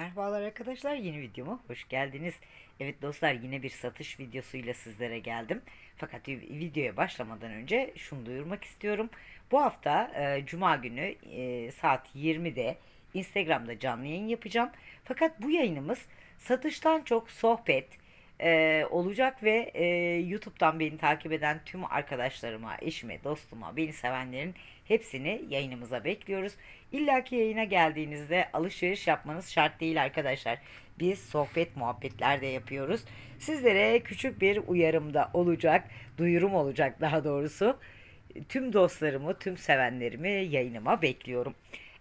Merhabalar arkadaşlar yeni videoma hoş geldiniz. Evet dostlar yine bir satış videosuyla sizlere geldim. Fakat videoya başlamadan önce şunu duyurmak istiyorum. Bu hafta e, Cuma günü e, saat 20'de Instagram'da canlı yayın yapacağım. Fakat bu yayınımız satıştan çok sohbet e, olacak ve e, YouTube'dan beni takip eden tüm arkadaşlarıma, eşime, dostuma, beni sevenlerin hepsini yayınımıza bekliyoruz. İlla ki yayına geldiğinizde alışveriş yapmanız şart değil arkadaşlar. Biz sohbet muhabbetler de yapıyoruz. Sizlere küçük bir uyarım da olacak, duyurum olacak daha doğrusu. Tüm dostlarımı, tüm sevenlerimi yayınıma bekliyorum.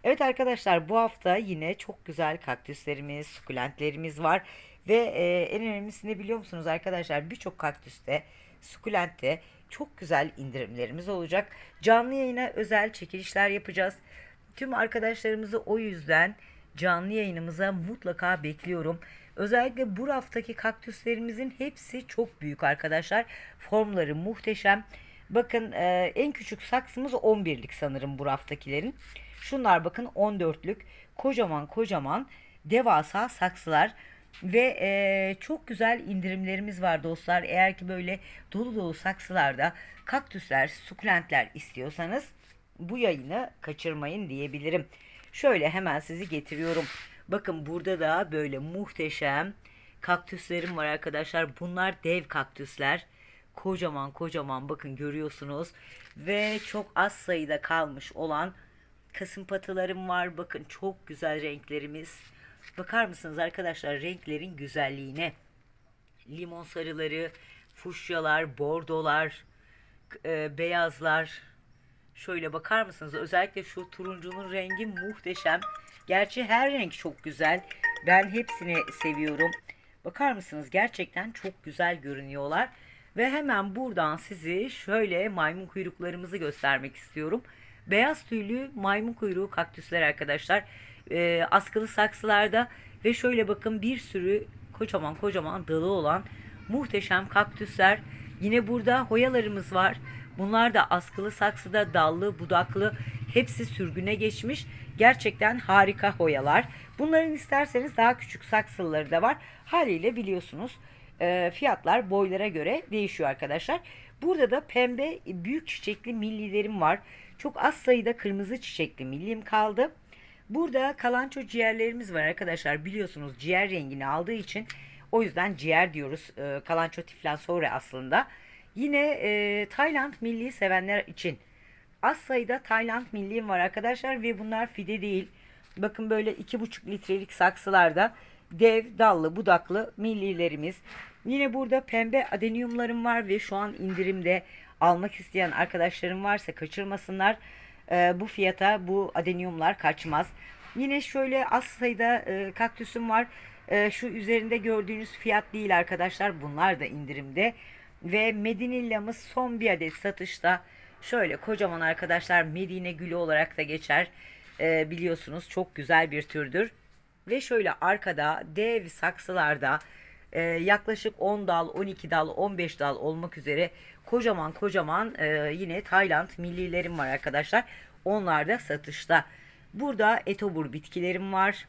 Evet arkadaşlar bu hafta yine çok güzel kaktüslerimiz, sukulentlerimiz var. Ve e, en önemlisi ne biliyor musunuz arkadaşlar? Birçok kaktüste, sukulentte çok güzel indirimlerimiz olacak. Canlı yayına özel çekilişler yapacağız. Tüm arkadaşlarımızı o yüzden canlı yayınımıza mutlaka bekliyorum. Özellikle bu haftaki kaktüslerimizin hepsi çok büyük arkadaşlar. Formları muhteşem. Bakın e, en küçük saksımız 11'lik sanırım bu haftakilerin. Şunlar bakın 14'lük kocaman kocaman devasa saksılar. Ve e, çok güzel indirimlerimiz var dostlar. Eğer ki böyle dolu dolu saksılarda kaktüsler, sukulentler istiyorsanız bu yayını kaçırmayın diyebilirim. Şöyle hemen sizi getiriyorum. Bakın burada da böyle muhteşem kaktüslerim var arkadaşlar. Bunlar dev kaktüsler. Kocaman kocaman bakın görüyorsunuz. Ve çok az sayıda kalmış olan kasım patılarım var. Bakın çok güzel renklerimiz. Bakar mısınız arkadaşlar renklerin güzelliğine? Limon sarıları, fuşyalar, bordolar, e, beyazlar. Şöyle bakar mısınız? Özellikle şu turuncunun rengi muhteşem. Gerçi her renk çok güzel. Ben hepsini seviyorum. Bakar mısınız? Gerçekten çok güzel görünüyorlar. Ve hemen buradan sizi şöyle maymun kuyruklarımızı göstermek istiyorum. Beyaz tüylü maymun kuyruğu kaktüsler arkadaşlar e, askılı saksılarda ve şöyle bakın bir sürü kocaman kocaman dalı olan muhteşem kaktüsler. Yine burada hoyalarımız var. Bunlar da askılı saksıda dallı, budaklı hepsi sürgüne geçmiş. Gerçekten harika hoyalar. Bunların isterseniz daha küçük saksıları da var. Haliyle biliyorsunuz e, fiyatlar boylara göre değişiyor arkadaşlar. Burada da pembe büyük çiçekli millilerim var. Çok az sayıda kırmızı çiçekli millim kaldı. Burada kalanço ciğerlerimiz var arkadaşlar. Biliyorsunuz ciğer rengini aldığı için o yüzden ciğer diyoruz. E, kalanço tiflansore aslında. Yine e, Tayland milli sevenler için az sayıda Tayland milliğim var arkadaşlar ve bunlar fide değil. Bakın böyle 2,5 litrelik saksılarda dev dallı budaklı millilerimiz. Yine burada pembe adenyumlarım var ve şu an indirimde almak isteyen arkadaşlarım varsa kaçırmasınlar e, bu fiyata bu adenyumlar kaçmaz. Yine şöyle az sayıda e, kaktüsüm var. E, şu üzerinde gördüğünüz fiyat değil arkadaşlar. Bunlar da indirimde. Ve Medinilla'mız son bir adet satışta. Şöyle kocaman arkadaşlar Medine gülü olarak da geçer. E, biliyorsunuz çok güzel bir türdür. Ve şöyle arkada dev saksılarda e, yaklaşık 10 dal, 12 dal, 15 dal olmak üzere kocaman kocaman e, yine Tayland millilerim var arkadaşlar. Onlar da satışta. Burada etobur bitkilerim var.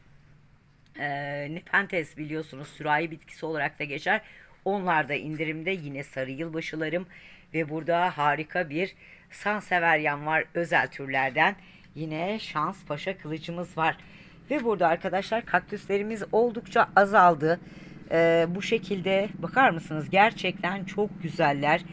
E, Nepenthes biliyorsunuz sürahi bitkisi olarak da geçer. Onlar da indirimde yine sarı yılbaşılarım. Ve burada harika bir sanseveryan var özel türlerden. Yine şans paşa kılıcımız var. Ve burada arkadaşlar kaktüslerimiz oldukça azaldı. Ee, bu şekilde bakar mısınız? Gerçekten çok güzeller.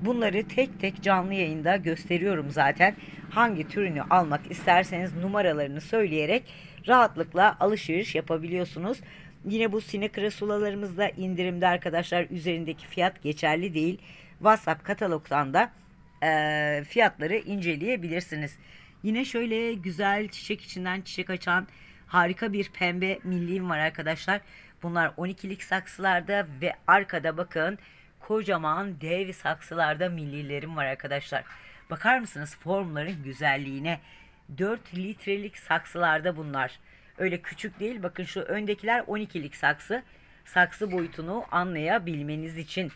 Bunları tek tek canlı yayında gösteriyorum zaten. Hangi türünü almak isterseniz numaralarını söyleyerek rahatlıkla alışveriş yapabiliyorsunuz. Yine bu sinekre sulalarımız da indirimde arkadaşlar. Üzerindeki fiyat geçerli değil. WhatsApp katalogdan da e, fiyatları inceleyebilirsiniz. Yine şöyle güzel çiçek içinden çiçek açan harika bir pembe milliğim var arkadaşlar. Bunlar 12'lik saksılarda ve arkada bakın kocaman dev saksılarda millilerim var arkadaşlar. Bakar mısınız formların güzelliğine? 4 litrelik saksılarda bunlar. Öyle küçük değil. Bakın şu öndekiler 12'lik saksı. Saksı boyutunu anlayabilmeniz için.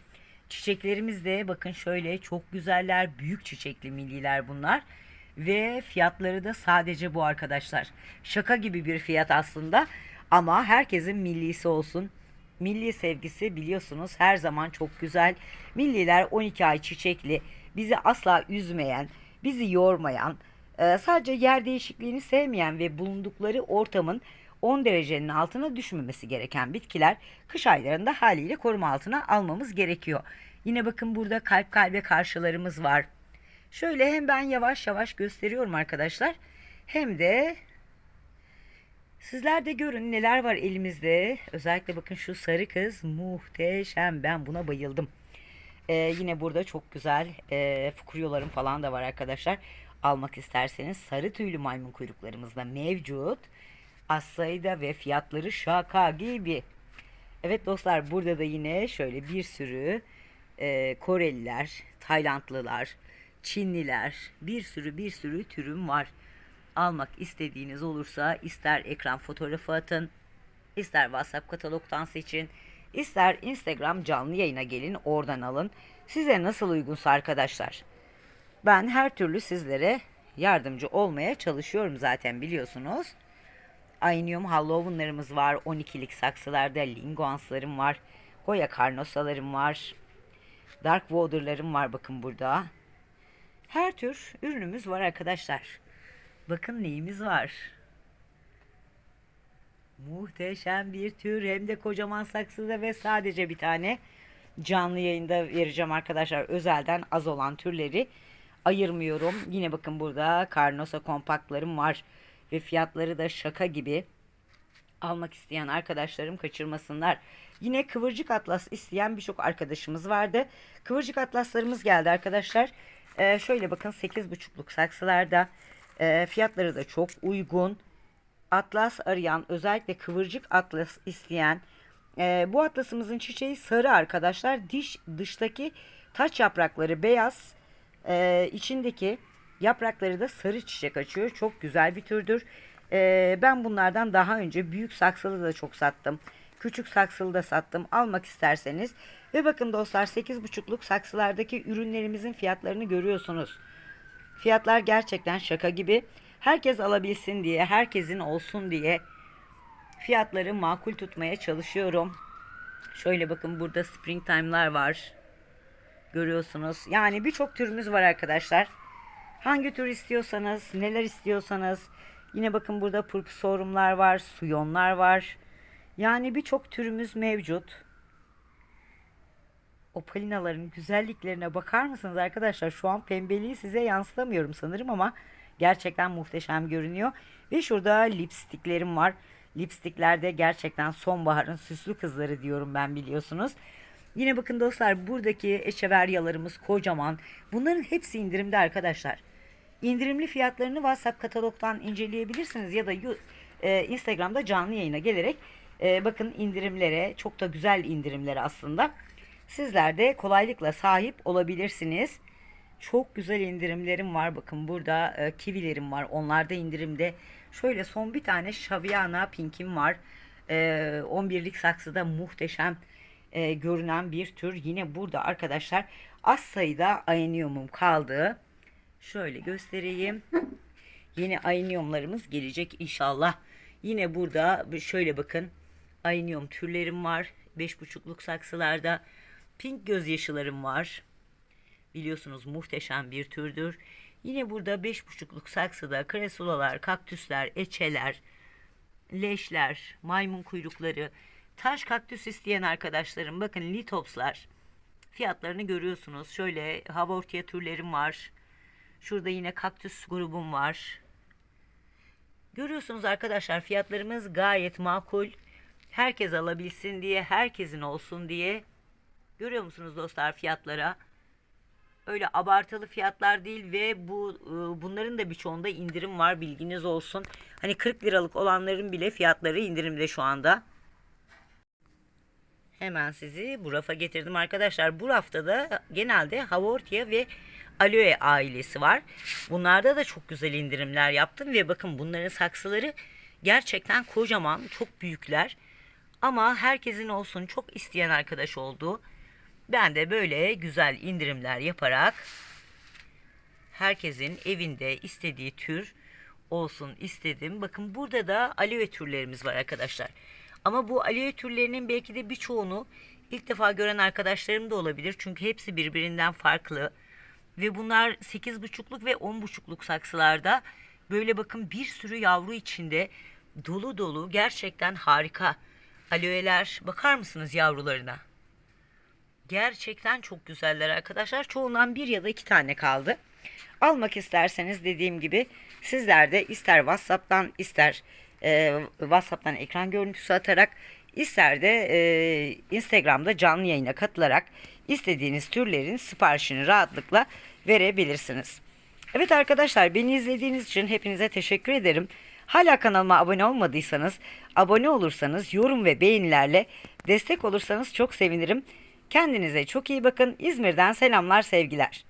Çiçeklerimiz de bakın şöyle çok güzeller. Büyük çiçekli milliler bunlar. Ve fiyatları da sadece bu arkadaşlar. Şaka gibi bir fiyat aslında. Ama herkesin millisi olsun. Milli sevgisi biliyorsunuz her zaman çok güzel. Milliler 12 ay çiçekli, bizi asla üzmeyen, bizi yormayan, e, sadece yer değişikliğini sevmeyen ve bulundukları ortamın 10 derecenin altına düşmemesi gereken bitkiler kış aylarında haliyle koruma altına almamız gerekiyor. Yine bakın burada kalp kalbe karşılarımız var. Şöyle hem ben yavaş yavaş gösteriyorum arkadaşlar. Hem de sizler de görün neler var elimizde. Özellikle bakın şu sarı kız muhteşem. Ben buna bayıldım. Ee, yine burada çok güzel e, fukuryolarım falan da var arkadaşlar. Almak isterseniz sarı tüylü maymun kuyruklarımız da mevcut. Az sayıda ve fiyatları şaka gibi. Evet dostlar burada da yine şöyle bir sürü e, Koreliler, Taylandlılar, Çinliler bir sürü bir sürü türüm var. Almak istediğiniz olursa ister ekran fotoğrafı atın, ister WhatsApp katalogdan seçin, ister Instagram canlı yayına gelin oradan alın. Size nasıl uygunsa arkadaşlar. Ben her türlü sizlere yardımcı olmaya çalışıyorum zaten biliyorsunuz. Aynium Halloween'larımız var. 12'lik saksılarda linguanslarım var. Goya karnosalarım var. Dark Water'larım var bakın burada. Her tür ürünümüz var arkadaşlar. Bakın neyimiz var. Muhteşem bir tür hem de kocaman saksıda ve sadece bir tane canlı yayında vereceğim arkadaşlar. Özelden az olan türleri ayırmıyorum. Yine bakın burada Carnosa kompaktlarım var ve fiyatları da şaka gibi. Almak isteyen arkadaşlarım kaçırmasınlar. Yine kıvırcık atlas isteyen birçok arkadaşımız vardı. Kıvırcık atlaslarımız geldi arkadaşlar. Ee, şöyle bakın 8,5'luk saksılarda. Ee, fiyatları da çok uygun. Atlas arayan özellikle kıvırcık atlas isteyen e, bu atlasımızın çiçeği sarı arkadaşlar. Diş dıştaki taç yaprakları beyaz. E, içindeki yaprakları da sarı çiçek açıyor. Çok güzel bir türdür. E, ben bunlardan daha önce büyük saksılı da çok sattım. Küçük saksılı da sattım. Almak isterseniz. Ve bakın dostlar 8,5'luk saksılardaki ürünlerimizin fiyatlarını görüyorsunuz. Fiyatlar gerçekten şaka gibi. Herkes alabilsin diye, herkesin olsun diye fiyatları makul tutmaya çalışıyorum. Şöyle bakın burada springtime'lar var. Görüyorsunuz. Yani birçok türümüz var arkadaşlar. Hangi tür istiyorsanız, neler istiyorsanız. Yine bakın burada purpusorumlar var, suyonlar var. Yani birçok türümüz mevcut. Opalinaların güzelliklerine bakar mısınız arkadaşlar? Şu an pembeliği size yansıtamıyorum sanırım ama gerçekten muhteşem görünüyor. Ve şurada lipstiklerim var. Lipstiklerde gerçekten sonbaharın süslü kızları diyorum ben biliyorsunuz. Yine bakın dostlar buradaki echeveryalarımız kocaman. Bunların hepsi indirimde arkadaşlar. İndirimli fiyatlarını WhatsApp katalogdan inceleyebilirsiniz ya da e, Instagram'da canlı yayına gelerek e, bakın indirimlere çok da güzel indirimlere aslında. Sizler de kolaylıkla sahip olabilirsiniz. Çok güzel indirimlerim var. Bakın burada e, kivilerim var. Onlar da indirimde. Şöyle son bir tane Shaviana Pink'im var. E, 11'lik saksıda muhteşem e, görünen bir tür. Yine burada arkadaşlar az sayıda ayniumum kaldı. Şöyle göstereyim. Yeni ayniumlarımız gelecek inşallah. Yine burada şöyle bakın. Aynium türlerim var. 5,5'luk saksılarda. Pink gözyaşılarım var. Biliyorsunuz muhteşem bir türdür. Yine burada 5,5'luk saksıda kresulalar, kaktüsler, eçeler, leşler, maymun kuyrukları, taş kaktüs isteyen arkadaşlarım bakın litopslar fiyatlarını görüyorsunuz. Şöyle havortia türlerim var. Şurada yine kaktüs grubum var. Görüyorsunuz arkadaşlar fiyatlarımız gayet makul. Herkes alabilsin diye, herkesin olsun diye. Görüyor musunuz dostlar fiyatlara? Öyle abartılı fiyatlar değil ve bu e, bunların da birçoğunda indirim var bilginiz olsun. Hani 40 liralık olanların bile fiyatları indirimde şu anda. Hemen sizi bu rafa getirdim arkadaşlar. Bu rafta da genelde Havortia ve Aloe ailesi var. Bunlarda da çok güzel indirimler yaptım ve bakın bunların saksıları gerçekten kocaman, çok büyükler. Ama herkesin olsun çok isteyen arkadaş oldu. Ben de böyle güzel indirimler yaparak herkesin evinde istediği tür olsun istedim. Bakın burada da aloe türlerimiz var arkadaşlar. Ama bu aloe türlerinin belki de birçoğunu ilk defa gören arkadaşlarım da olabilir. Çünkü hepsi birbirinden farklı. Ve bunlar 8,5'luk ve 10,5'luk saksılarda böyle bakın bir sürü yavru içinde dolu dolu gerçekten harika aloeler. Bakar mısınız yavrularına? Gerçekten çok güzeller arkadaşlar. Çoğundan bir ya da iki tane kaldı. Almak isterseniz dediğim gibi sizler de ister WhatsApp'tan ister e, WhatsApp'tan ekran görüntüsü atarak ister de e, Instagram'da canlı yayına katılarak istediğiniz türlerin siparişini rahatlıkla verebilirsiniz. Evet arkadaşlar beni izlediğiniz için hepinize teşekkür ederim. Hala kanalıma abone olmadıysanız abone olursanız yorum ve beğenilerle destek olursanız çok sevinirim. Kendinize çok iyi bakın. İzmir'den selamlar sevgiler.